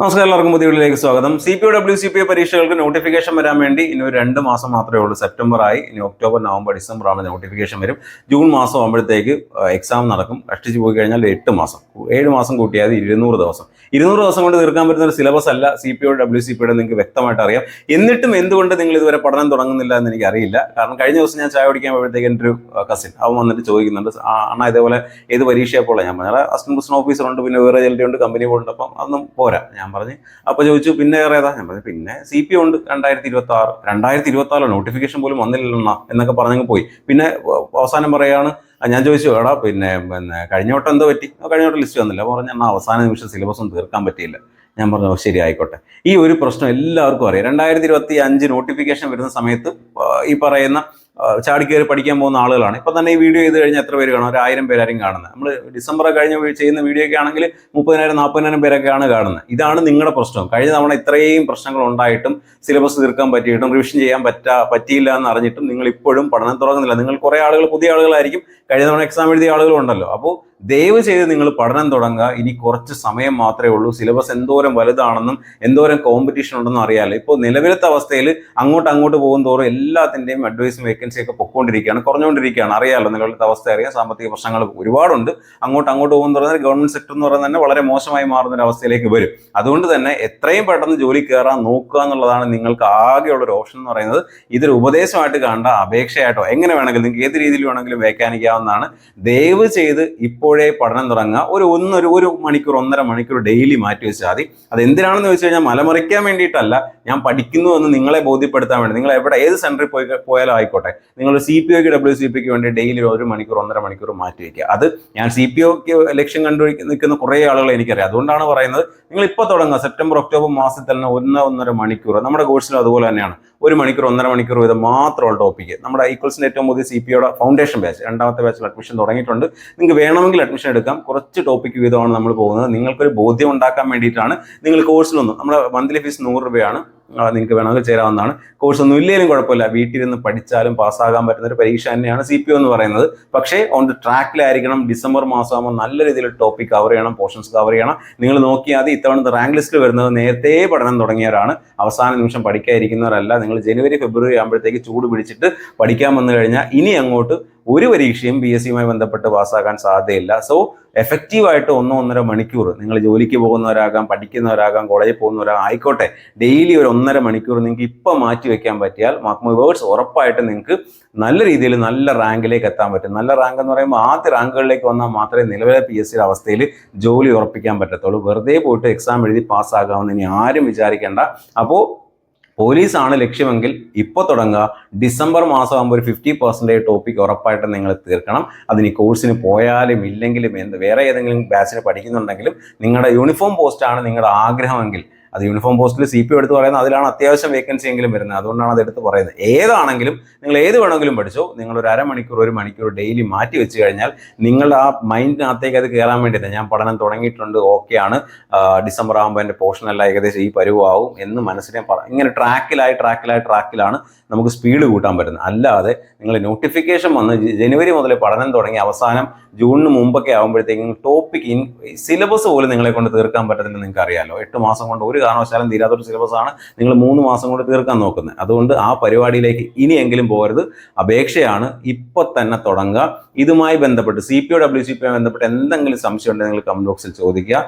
നമസ്കാരം എല്ലാവർക്കും പുതിയ വീഡിയോയിലേക്ക് സ്വാഗതം. C P W C P പരീക്ഷകൾക്ക് നോട്ടിഫിക്കേഷൻ വരാൻ വേണ്ടി ഇനി ഒരു രണ്ട് മാസം മാത്രമേ ഉള്ളൂ. സെപ്റ്റംബർ ആയി ഇനി ഒക്ടോബർ നവംബർ ഡിസംബർ ആണ് നോട്ടിഫിക്കേഷൻ വരും. ജൂൺ മാസം ആകുമ്പോഴത്തേക്ക് എക്സാം നടക്കും. കഷ്ടിച്ച് പോയി കഴിഞ്ഞാൽ എട്ട് മാസം. ഏഴ് മാസം കൂട്ടിയാൽ ഇരുന്നൂറ് ദിവസം. ഇരുന്നൂറ് ദിവസം കൊണ്ട് തീർക്കാൻ പറ്റുന്ന ഒരു സിലബസ് അല്ല C P O W C പിയുടെ നിങ്ങൾക്ക് വ്യക്തമായിട്ട് അറിയാം. എന്നിട്ടും എന്തുകൊണ്ട് നിങ്ങൾ ഇതുവരെ പഠനം തുടങ്ങുന്നില്ല എന്ന് എനിക്ക് അറിയില്ല കാരണം കഴിഞ്ഞ ദിവസം ഞാൻ ചായ കുടിക്കാൻ പോയപ്പോഴത്തേക്ക് എന്റെ ഒരു കസിൻ അവൻ വന്നിട്ട് ചോദിക്കുന്നുണ്ട് "ആ, അണ്ണാ ഇതേപോലെ ഏത് പരീക്ഷയെ പോലെ ഞാൻ പറഞ്ഞാൽ അസിസ്റ്റന്റ് പ്രസിഡന്റ് ഓഫീസർ ഉണ്ട് പിന്നെ വേറെ ചിലരുടെ ഉണ്ട് കമ്പനി പോലുണ്ട് അപ്പം അതൊന്നും പോരാ. ഞാൻ പറഞ്ഞു. അപ്പോൾ ചോദിച്ചു പിന്നെ വേറെ ഏതാ? ഞാൻ പറഞ്ഞു പിന്നെ സി പി ഉണ്ട് രണ്ടായിരത്തി ഇരുപത്തി ആറ് രണ്ടായിരത്തി ഇരുപത്തി ആറിലോ നോട്ടിഫിക്കേഷൻ പോലും വന്നില്ലല്ലോ എന്നൊക്കെ പറഞ്ഞങ്ങ് പോയി. പിന്നെ അവസാനം പറയാണ് ഞാൻ ചോദിച്ചു എടാ പിന്നെ പിന്നെ കഴിഞ്ഞ വട്ടം എന്തോ പറ്റി? കഴിഞ്ഞ വട്ടം ലിസ്റ്റ് വന്നില്ല. അപ്പോൾ പറഞ്ഞു എന്നാൽ അവസാന നിമിഷം സിലബസ് തീർക്കാൻ പറ്റിയില്ല. ഞാൻ പറഞ്ഞു "ഓ, ശരി ആയിക്കോട്ടെ. ഈ ഒരു പ്രശ്നം എല്ലാവർക്കും അറിയാം. രണ്ടായിരത്തി ഇരുപത്തി അഞ്ച് നോട്ടിഫിക്കേഷൻ വരുന്ന സമയത്ത് ഈ പറയുന്ന ചാടിക്കയറി പഠിക്കാൻ പോകുന്ന ആളുകളാണ്. ഇപ്പം തന്നെ ഈ വീഡിയോ ചെയ്ത് കഴിഞ്ഞാൽ എത്ര പേര് കാണും? ഒരു ആയിരം പേരാരും കാണുന്നത്. നമ്മൾ ഡിസംബർ കഴിഞ്ഞ് ചെയ്യുന്ന വീഡിയോ ഒക്കെ ആണെങ്കിൽ മുപ്പതിനായിരം നാൽപ്പതിനായിരം പേരൊക്കെയാണ് കാണുന്നത്. ഇതാണ് നിങ്ങളുടെ പ്രശ്നം. കഴിഞ്ഞ തവണ ഇത്രയും പ്രശ്നങ്ങൾ ഉണ്ടായിട്ടും സിലബസ് തീർക്കാൻ പറ്റിയിട്ടും റിവിഷൻ ചെയ്യാൻ പറ്റാ പറ്റിയില്ല എന്ന് അറിഞ്ഞിട്ടും നിങ്ങൾ ഇപ്പോഴും പഠനം തുടങ്ങുന്നില്ല. നിങ്ങൾ കുറേ ആളുകൾ പുതിയ ആളുകളായിരിക്കും. കഴിഞ്ഞ തവണ എക്സാം എഴുതിയ ആളുകളുണ്ടല്ലോ അപ്പോൾ ദയവ് ചെയ്ത് നിങ്ങൾ പഠനം തുടങ്ങുക. ഇനി കുറച്ച് സമയം മാത്രമേ ഉള്ളൂ. സിലബസ് എന്തോരം വലുതാണെന്നും എന്തോരം കോമ്പറ്റീഷൻ ഉണ്ടെന്നും അറിയാമല്ലോ ഇപ്പോൾ നിലവിലത്തെ അവസ്ഥയിൽ അങ്ങോട്ട് അങ്ങോട്ട് പോകും തോറും എല്ലാത്തിന്റെയും അഡ്വൈസും വേക്കൻസി ഒക്കെ പൊക്കോണ്ടിരിക്കുകയാണ് കുറഞ്ഞുകൊണ്ടിരിക്കുകയാണ് അറിയാമല്ലോ നിലവിലത്തെ അവസ്ഥ അറിയാം. സാമ്പത്തിക പ്രശ്നങ്ങൾ ഒരുപാടുണ്ട്. അങ്ങോട്ട് അങ്ങോട്ട് പോകും തോറും ഗവൺമെന്റ് സെക്ടർ എന്ന് പറയുന്നത് തന്നെ വളരെ മോശമായി മാറുന്ന ഒരു അവസ്ഥയിലേക്ക് വരും. അതുകൊണ്ട് തന്നെ എത്രയും പെട്ടെന്ന് ജോലി കയറാൻ നോക്കുക എന്നുള്ളതാണ് നിങ്ങൾക്ക് ആകെയുള്ള ഒരു ഓപ്ഷൻ എന്ന് പറയുന്നത്. ഇതൊരു ഉപദേശമായിട്ട് കണ്ട അപേക്ഷയായിട്ടോ എങ്ങനെ വേണമെങ്കിലും നിങ്ങൾക്ക് ഏത് രീതിയിൽ വേണമെങ്കിലും വ്യാഖ്യാനിക്കാവുന്നതാണ്. ദയവ് ചെയ്ത് ഇപ്പോഴേ പഠനം തുടങ്ങുക. ഒരു ഒന്നൊരു ഒരു മണിക്കൂർ ഒന്നര മണിക്കൂർ ഡെയിലി മാറ്റി വെച്ചാൽ മതി. അത് എന്തിനാണെന്ന് വെച്ച് കഴിഞ്ഞാൽ മലമറിക്കാൻ വേണ്ടിയിട്ടല്ല. ഞാൻ പഠിക്കുന്നു എന്ന് നിങ്ങളെ ബോധ്യപ്പെടുത്താൻ വേണ്ടി. നിങ്ങൾ എവിടെ ഏത് സെന്ററിൽ പോയി പോയാലും ആയിക്കോട്ടെ. നിങ്ങൾ സി പി ഒക്ക് ഡബ്ല്യു സി പിക്ക് വേണ്ടി ഡെയിലി ഒരു മണിക്കൂർ ഒന്നര മണിക്കൂർ മാറ്റി വയ്ക്കുക അത് ഞാൻ സി പി ഒക്ക് ലക്ഷ്യം കണ്ടു നിൽക്കുന്ന കുറേ ആളുകൾ എനിക്കറിയാം. അതുകൊണ്ടാണ് പറയുന്നത് നിങ്ങൾ ഇപ്പോൾ തുടങ്ങുക. സെപ്റ്റംബർ ഒക്ടോബർ മാസത്തിൽ തന്നെ ഒന്ന് ഒന്നര മണിക്കൂർ. നമ്മുടെ കോഴ്സിലും അതുപോലെ തന്നെയാണ്. ഒരു മണിക്കൂർ ഒന്നര മണിക്കൂർ വീതം മാത്രമുള്ള ടോപ്പിക്ക് നമ്മുടെ ഈക്വൽസിന്റെ ഏറ്റവും പുതിയ സി പി ഒയുടെ ഫൗണ്ടേഷൻ ബാച്ച് രണ്ടാമത്തെ ബാച്ചിൽ അഡ്മിഷൻ തുടങ്ങിയിട്ടുണ്ട്. നിങ്ങൾക്ക് വേണമെങ്കിൽ അഡ്മിഷൻ എടുക്കാം. കുറച്ച് ടോപ്പിക്ക് വീതമാണ് നമ്മൾ പോകുന്നത്. നിങ്ങൾക്കൊരു ബോധ്യം ഉണ്ടാക്കാൻ വേണ്ടിയിട്ടാണ് നിങ്ങൾ കോഴ്സിലൊന്നും നമ്മുടെ മന്ത്ലി ഫീസ് നൂറ് രൂപയാണ്. നിങ്ങൾക്ക് വേണമെങ്കിൽ ചേരാവുന്നതാണ്. കോഴ്സ് ഒന്നും ഇല്ലെങ്കിലും കുഴപ്പമില്ല. വീട്ടിലിരുന്ന് പഠിച്ചാലും പാസ്സാകാൻ പറ്റുന്ന ഒരു പരീക്ഷ തന്നെയാണ് സി പി ഒ എന്ന് പറയുന്നത്. പക്ഷേ ഓൺ ദി ട്രാക്കിലായിരിക്കണം ഡിസംബർ മാസമാകുമ്പോൾ നല്ല രീതിയിൽ ടോപ്പിക് കവർ ചെയ്യണം പോർഷൻസ് കവർ ചെയ്യണം. നിങ്ങൾ നോക്കിയാൽ മതി ഇത്തവണ റാങ്ക് ലിസ്റ്റിൽ വരുന്നത് നേരത്തെ പഠനം തുടങ്ങിയവരാണ്. അവസാന നിമിഷം പഠിക്കാതിരിക്കുന്നവരല്ല. നിങ്ങൾ ജനുവരി ഫെബ്രുവരി ആകുമ്പോഴത്തേക്ക് ചൂട് പിടിച്ചിട്ട് പഠിക്കാൻ വന്നു കഴിഞ്ഞാൽ ഇനി അങ്ങോട്ട് ഒരു പരീക്ഷയും ബി എസ് സിയുമായി ബന്ധപ്പെട്ട് പാസ്സാക്കാൻ സാധ്യതയില്ല. സോ എഫക്റ്റീവായിട്ട് ഒന്നോ ഒന്നര മണിക്കൂർ നിങ്ങൾ ജോലിക്ക് പോകുന്നവരാകാം പഠിക്കുന്നവരാകാം കോളേജിൽ പോകുന്നവരാകാം ആയിക്കോട്ടെ. ഡെയിലി ഒരു ഒന്നര മണിക്കൂർ നിങ്ങൾക്ക് ഇപ്പം മാറ്റി വെക്കാൻ പറ്റിയാൽ മാർക്ക് വേർഡ്സ് ഉറപ്പായിട്ട് നിങ്ങൾക്ക് നല്ല രീതിയിൽ നല്ല റാങ്കിലേക്ക് എത്താൻ പറ്റും. നല്ല റാങ്ക് എന്ന് പറയുമ്പോൾ ആദ്യ റാങ്കുകളിലേക്ക് വന്നാൽ മാത്രമേ നിലവിലെ പി എസ് സിയുടെ അവസ്ഥയിൽ ജോലി ഉറപ്പിക്കാൻ പറ്റത്തുള്ളൂ. വെറുതെ പോയിട്ട് എക്സാം എഴുതി പാസ്സാകാമെന്ന് ഇനി ആരും വിചാരിക്കേണ്ട. അപ്പോൾ പോലീസാണ് ലക്ഷ്യമെങ്കിൽ ഇപ്പോൾ തുടങ്ങുക. ഡിസംബർ മാസം ആകുമ്പോൾ ഒരു ഫിഫ്റ്റി പെർസെന്റേജ് ടോപ്പിക് ഉറപ്പായിട്ടും നിങ്ങൾ തീർക്കണം. അതിന് കോഴ്സിന് പോയാലും ഇല്ലെങ്കിലും എന്ത് വേറെ ഏതെങ്കിലും ബാച്ചിന് പഠിക്കുന്നുണ്ടെങ്കിലും നിങ്ങളുടെ യൂണിഫോം പോസ്റ്റാണ് നിങ്ങളുടെ ആഗ്രഹമെങ്കിൽ അത് യൂണിഫോം പോസ്റ്റിൽ സി പി എടുത്ത് പറയുന്നത് അതിലാണ് അത്യാവശ്യം വേക്കൻസി എങ്കിലും വരുന്നത്. അതുകൊണ്ടാണ് അത് എടുത്ത് പറയുന്നത്. ഏതാണെങ്കിലും നിങ്ങൾ ഏത് വേണമെങ്കിലും പഠിച്ചോ നിങ്ങൾ ഒരു അരമണിക്കൂർ ഒരു മണിക്കൂർ ഡെയിലി മാറ്റി വെച്ച് കഴിഞ്ഞാൽ നിങ്ങളുടെ ആ മൈൻഡിനകത്തേക്ക് അത് കയറാൻ വേണ്ടിയിട്ട് ഞാൻ പഠനം തുടങ്ങിയിട്ടുണ്ട് ഓക്കെയാണ് ഡിസംബർ ആകുമ്പോൾ എന്റെ പോർഷനെല്ലാം ഏകദേശം ഈ പരുവാകും എന്ന് മനസ്സിനെ പറ ഇങ്ങനെ ട്രാക്കിലായി ട്രാക്കിലായി ട്രാക്കിലാണ് നമുക്ക് സ്പീഡ് കൂട്ടാൻ പറ്റുന്നത്. അല്ലാതെ നിങ്ങൾ നോട്ടിഫിക്കേഷൻ വന്ന് ജനുവരി മുതൽ പഠനം തുടങ്ങി അവസാനം ജൂണിന് മുമ്പൊക്കെ ആകുമ്പോഴത്തേക്കും ടോപ്പിക് ഇൻ സിലബസ് പോലും നിങ്ങളെ കൊണ്ട് തീർക്കാൻ പറ്റത്തില്ലെന്ന് നിങ്ങൾക്ക് അറിയാമല്ലോ എട്ട് മാസം കൊണ്ട് ഒരു കാരണവശാലും തീരാത്തൊരു സിലബസ് ആണ് നിങ്ങൾ മൂന്ന് മാസം കൊണ്ട് തീർക്കാൻ നോക്കുന്നത്. അതുകൊണ്ട് ആ പരിപാടിയിലേക്ക് ഇനിയെങ്കിലും പോകരുത്. അപേക്ഷയാണ് ഇപ്പൊ തന്നെ തുടങ്ങുക. ഇതുമായി ബന്ധപ്പെട്ട് C P O W C ബന്ധപ്പെട്ട് എന്തെങ്കിലും സംശയം ഉണ്ടെങ്കിൽ നിങ്ങൾ കമന്റ് ബോക്സിൽ ചോദിക്കുക.